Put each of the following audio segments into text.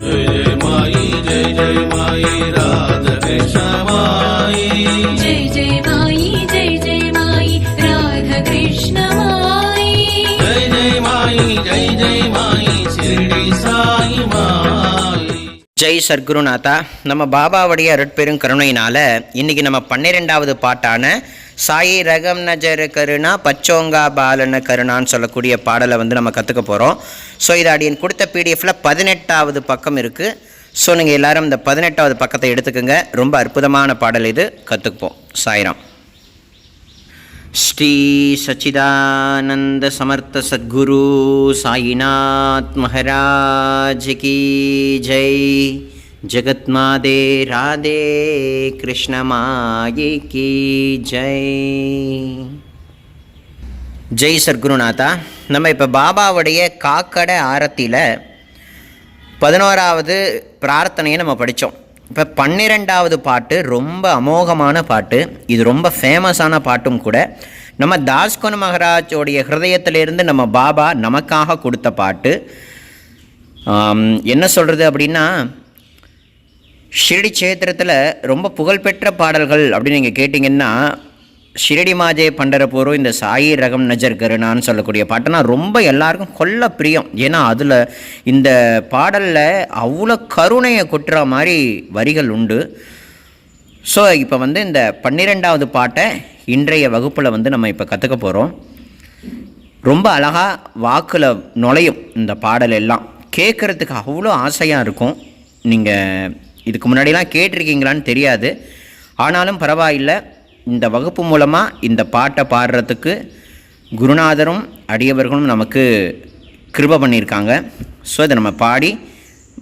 जय जय माई जय जय माई राधा कृष्ण माई जय जय माई जय जय माई राधा कृष्ण माई जय जय माई जय जय माई शिरडी साई माई ஜெய் சர்க்குருநாதா நம்ம பாபாவுடைய அருட்பெரும் கருணையினால இன்னைக்கு நம்ம பன்னிரெண்டாவது பாட்டான சாயி ரகம் நஜர் கருணா பச்சோங்கா பாலன கருணான்னு சொல்லக்கூடிய பாடலை வந்து நம்ம கற்றுக்க போகிறோம் ஸோ இது அடியன் கொடுத்த பிடிஎஃப்பில் பதினெட்டாவது பக்கம் இருக்குது ஸோ நீங்கள் எல்லோரும் இந்த பதினெட்டாவது பக்கத்தை எடுத்துக்கோங்க. ரொம்ப அற்புதமான பாடல் இது. கற்றுக்குப்போம் சாயிரம். ஸ்ரீ சச்சிதானந்த சமர்த்த சத்குரு சாயிநாத் மகராஜ் கி ஜெய். ஜெகத்மாதே ராதே கிருஷ்ணமாயி கி ஜெய் ஜெய் சர்க்குருநாதா நம்ம இப்போ பாபாவுடைய காக்கடை ஆரத்தியில் பதினோராவது பிரார்த்தனையை நம்ம படித்தோம் இப்போ பன்னிரெண்டாவது பாட்டு ரொம்ப அமோகமான பாட்டு. இது ரொம்ப ஃபேமஸான பாட்டும் கூட. நம்ம தாஸ்கோன் மகராஜோடைய ஹிருதயத்திலிருந்து நம்ம பாபா நமக்காக கொடுத்த பாட்டு. என்ன சொல்கிறது அப்படின்னா ஷிரடி சேத்திரத்தில் ரொம்ப புகழ்பெற்ற பாடல்கள் அப்படின்னு நீங்கள் கேட்டிங்கன்னா ஷிரடி மாஜே பண்டரபூரும் இந்த சாயி ரகம் நஜர் கருணான்னு சொல்லக்கூடிய பாட்டுனா ரொம்ப எல்லாருக்கும் கொல்ல பிரியம். ஏன்னா அதில் இந்த பாடலில் அவ்வளோ கருணையை கொட்டுற மாதிரி வரிகள் உண்டு. ஸோ இப்போ வந்து இந்த பன்னிரெண்டாவது பாட்டை இன்றைய வகுப்பில் வந்து நம்ம இப்போ கற்றுக்க போகிறோம் ரொம்ப அழகாக வாக்கில் நுழையும் இந்த பாடல் எல்லாம். கேட்குறதுக்கு அவ்வளோ ஆசையாக இருக்கும். நீங்கள் இதுக்கு முன்னாடிலாம் கேட்டிருக்கீங்களான்னு தெரியாது. ஆனாலும் பரவாயில்லை. இந்த வகுப்பு மூலமாக இந்த பாட்டை பாடுறதுக்கு குருநாதரும் அடியவர்களும் நமக்கு கிருப பண்ணியிருக்காங்க. ஸோ இதை நம்ம பாடி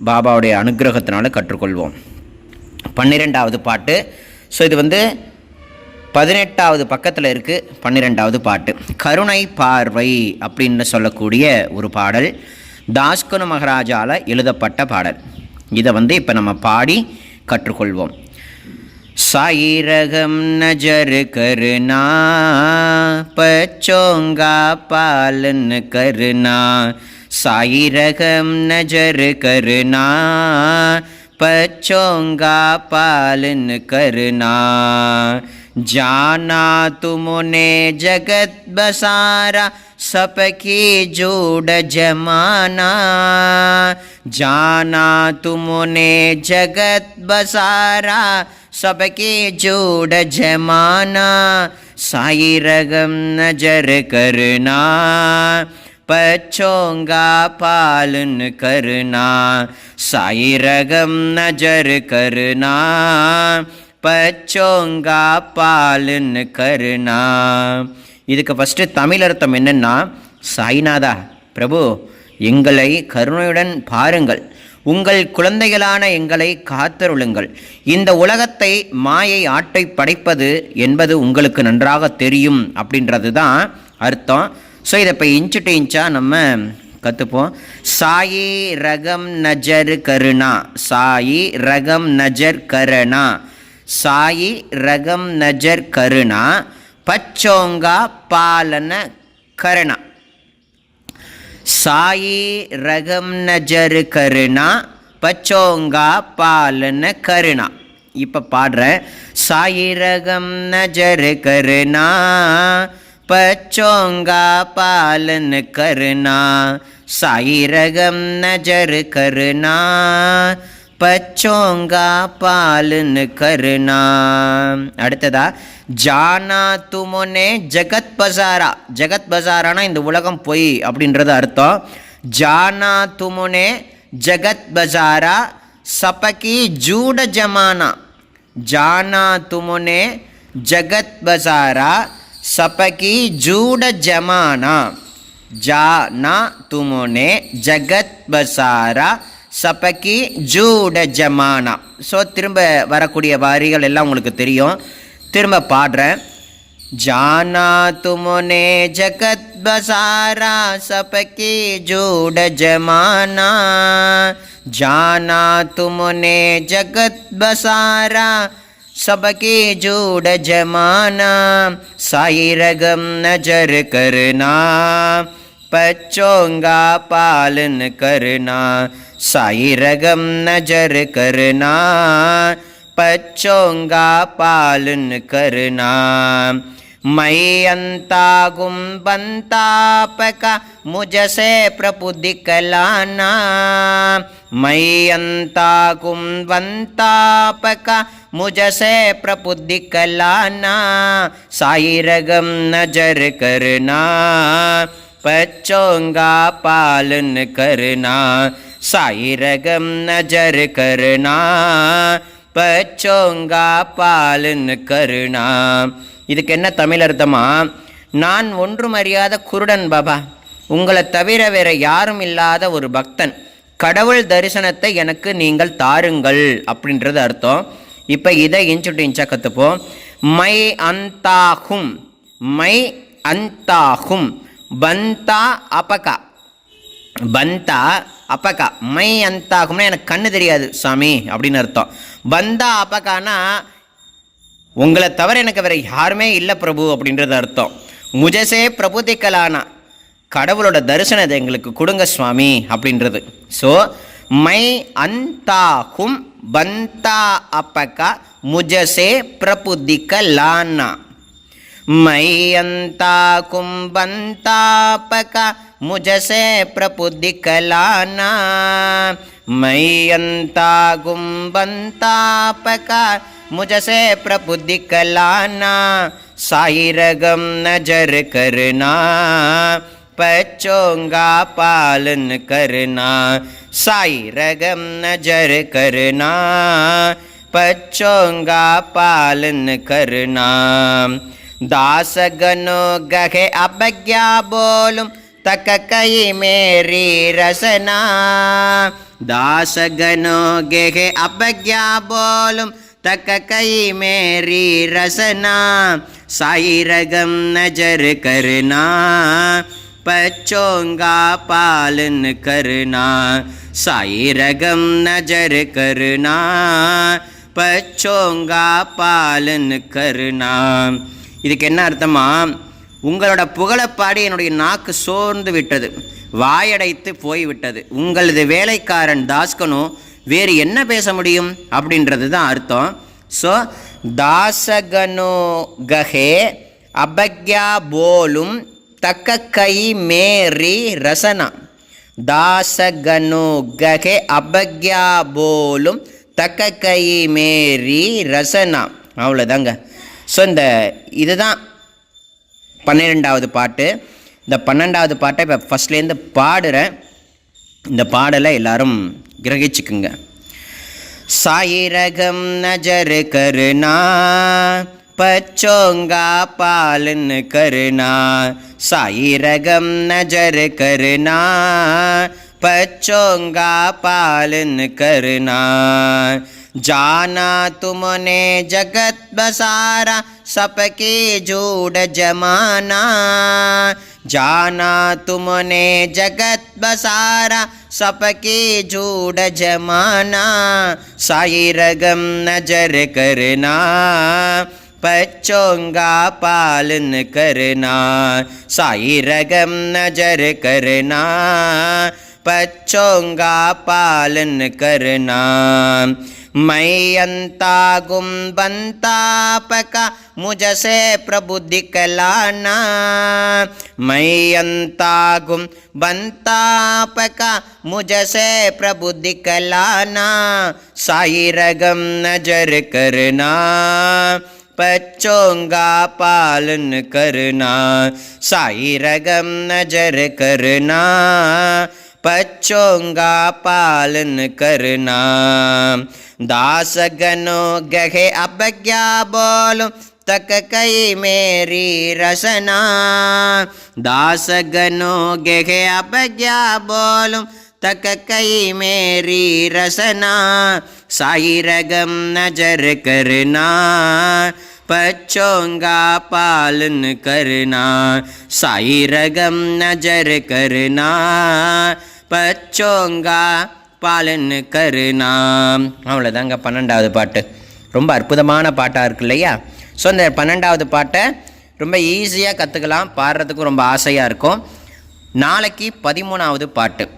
பாபாவுடைய அனுக்கிரகத்தினால கற்றுக்கொள்வோம். பன்னிரெண்டாவது பாட்டு. ஸோ இது வந்து பதினெட்டாவது பக்கத்தில் இருக்குது பன்னிரெண்டாவது பாட்டு. கருணை பார்வை அப்படின்னு சொல்லக்கூடிய ஒரு பாடல். தாஸ்குனு மகாராஜால எழுதப்பட்ட பாடல். இதை வந்து இப்போ நம்ம பாடி கற்றுக்கொள்வோம். சாயிரகம் நஜர் கருணா பச்சோங்கா பாலன் கருணா சாயிரகம் நஜர் கருணா பச்சோங்கா பாலன் கருணா. जाना तुमने जगत बसारा, सबकी जोड़ जमाना। जाना तुमने जगत बसारा, सबके जोड़ जमाना। साई रगम नज़र करना पच्छोंगा पालन करना। साई रगम नज़र करना பச்சோங்கா பாலுன்னு கருணா. இதுக்கு ஃபஸ்ட்டு தமிழ் அர்த்தம் என்னென்னா சாய்நாதா பிரபு எங்களை கருணையுடன் பாருங்கள். உங்கள் குழந்தைகளான எங்களை காத்தருளுங்கள். இந்த உலகத்தை மாயை ஆட்டை படைப்பது என்பது உங்களுக்கு நன்றாக தெரியும் அப்படின்றது தான் அர்த்தம். ஸோ இதை இப்போ இன்ச்சு டு இன்ச்சாக நம்ம கற்றுப்போம் சாயி ரகம் நஜர் கருணா. சாயி ரகம் நஜர் கருணா. சாயி ரகம் நஜர் கருணா பச்சோங்கா பாலன கருணா. சாயி ரகம் நஜர் கருணா பச்சோங்கா பாலன கருணா. இப்போ பாடுறேன் சாயி ரகம் நஜர் கருணா பச்சோங்கா பாலன் கருணா. சாயி ரகம் நஜர் கருணா பச்சோங்கா பாலுன்னு கருணா. அடுத்ததா ஜானா துமுனே ஜகத் பசாரா. ஜகத் பசாரானா இந்த உலகம் பொய் அப்படின்றது அர்த்தம். ஜானா துமுனே ஜகத் பசாரா சபகி ஜூட ஜமானா. ஜானா துமுனே ஜகத் பசாரா சபகி ஜூட ஜமானா. ஜானா துமுனே ஜகத் பசாரா சபக்கி ஜூட ஜமானா ஸோ திரும்ப வரக்கூடிய வாரிகள் எல்லாம் உங்களுக்கு தெரியும் திரும்ப பாடுறேன் ஜானா துமுனே ஜகத் பசாரா சபக்கி ஜூட ஜமானா ஜானா துமுனே ஜகத் பசாரா सबके जोड़ जमाना साई रगम नजर करना पचंगा पालन करना साई रगम नजर करना पचंगा पलन कर् मै अन्ता गुण बन्तापका मुझसे प्रभु दिखलाना। कलना मै अन्ता गुणन्तापका मुज से प्रपु दलना सा रग नजर करना। पच्चोंगा पालन करना साई रगम नजर करना பச்சோங்கா பாலன் கருணா இதுக்கு என்ன தமிழ் அர்த்தமா நான் ஒன்றும் அறியாத குருடன் பாபா உங்களை தவிர வேற யாரும் இல்லாத ஒரு பக்தன் கடவுள் தரிசனத்தை எனக்கு நீங்கள் தாருங்கள் அப்படின்றது அர்த்தம் இப்போ இதை இன்ச்சு டு இன்ச்சா கற்றுப்போம் மை அந்தாகும் மை அந்தாகும் பந்தா அபகா பந்தா அப்பக்கா மை அந்தாகும்னா எனக்கு கண்ணு தெரியாது சாமி அப்படின்னு அர்த்தம். பந்தா அப்பக்கானா உங்களை தவிர எனக்கு வேறு யாருமே இல்லை பிரபு அப்படின்றது அர்த்தம். முஜசே பிரபுதிக்கலானா. கடவுளோட தரிசனத்தை எங்களுக்கு கொடுங்க சுவாமி அப்படின்றது. ஸோ மை அந்தாகும் பந்தா அப்பக்கா முஜசே பிரபுதிக்கலானா. मैयंता कुंबंतापका मुझसे प्रभु दिखलाना मैयंता गुंबंतापका मुझसे प्रभु दिखलाना साहिर गम नज़र करना, पचोंगा पालन करना। साई रगम नज़र करना, पचोंगा पालन करना। दासगनु गहे अपज्ञा बोलुम तक कई मेरी रसना। दासगनु गहे अपज्ञा बोलुम तक कई मेरी रसना। साई रगम नज़र करना बच्चों का पालन करना। साई रगम नज़र करना बच्चों का पालन करना। இதுக்கு என்ன அர்த்தமா? உங்களோட புகழப்பாடி என்னுடைய நாக்கு சோர்ந்து விட்டது. வாயடைத்து போய்விட்டது. உங்களது வேலைக்காரன் தாஸ்கனு வேறு என்ன பேச முடியும்? அப்படின்றது தான் அர்த்தம். ஸோ தாசகனோ கஹே அபக்யா போலும் தக்க கை மேரி ரசனா. தாசகனோ கஹே அபக்யா போலும் தக்க கை மேரி ரசனா. அவ்வளோதாங்க ஸோ இந்த இதுதான் பன்னிரெண்டாவது பாட்டு. இந்த பன்னெண்டாவது பாட்டை இப்போ ஃபஸ்ட்லேருந்து பாடுறேன் இந்த பாடலை எல்லாரும் கிரகிச்சுக்குங்க. சாயிரகம் நஜர் கருணா பச்சோங்கா பாலன் கருணா. சாயிரகம் நஜர் கருணா பச்சோங்கா பாலுன்னு கருணா. जानातु मुने जगद्बसारा सपके जोड जना जाना तमने जगत् सपके जोड जना साय नजर करना बच्चोंगा पालन करना। सा रगम नजर करना बच्चोंगा पालन करना। मै अन्ता प्रबुद्धिकलाना। पका मुजस प्रबुद्धि कलना मै नजर करना। पचंगा पालन करना। साग नजर करना। बच्चोंगा पालन करना। दासगनो गहे अभज्ञा बोलो? तक कई मेरी रसना। दासगनो गहे अभज्ञा बोलो? तक कई मेरी रसना। साई रगम नज़र करना। बच्चोंगा पालन करना। साई रगम नज़र करना। பச்சோங்கா பாலன் கருணாம். அவ்வளோதாங்க பன்னெண்டாவது பாட்டு. ரொம்ப அற்புதமான பாட்டாக இருக்கு இல்லையா? ஸோ இந்த பன்னெண்டாவது பாட்டை ரொம்ப ஈஸியாக கற்றுக்கலாம் பாடுறதுக்கும் ரொம்ப ஆசையாக இருக்கும். நாளைக்கு பதிமூணாவது பாட்டு.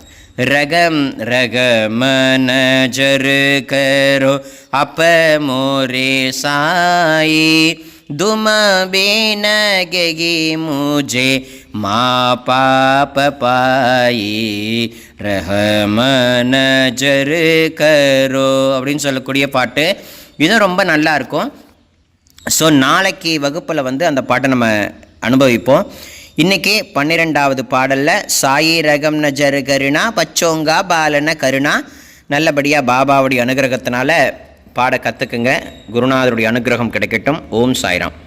ரகம் ரகமன ஜரு கரோ அப்ப மோரே சாயி. தும பேன மூஜே முஜே மா பாப பாயி ரஹமன ஜரு கரோ அப்படின்னு சொல்லக்கூடிய பாட்டு. இதுவும் ரொம்ப நல்லா இருக்கும். ஸோ நாளைக்கு வகுப்பில் வந்து அந்த பாட்டை நம்ம அனுபவிப்போம். இன்றைக்கி பன்னிரெண்டாவது பாடலில் சாயி ரகம் நஜரு கருணா பச்சோங்கா பாலன கருணா. நல்லபடியாக பாபாவுடைய அனுகிரகத்தினால பாட கற்றுக்குங்க குருநாதருடைய அனுகிரகம் கிடைக்கட்டும். ஓம் சாய்ராம்.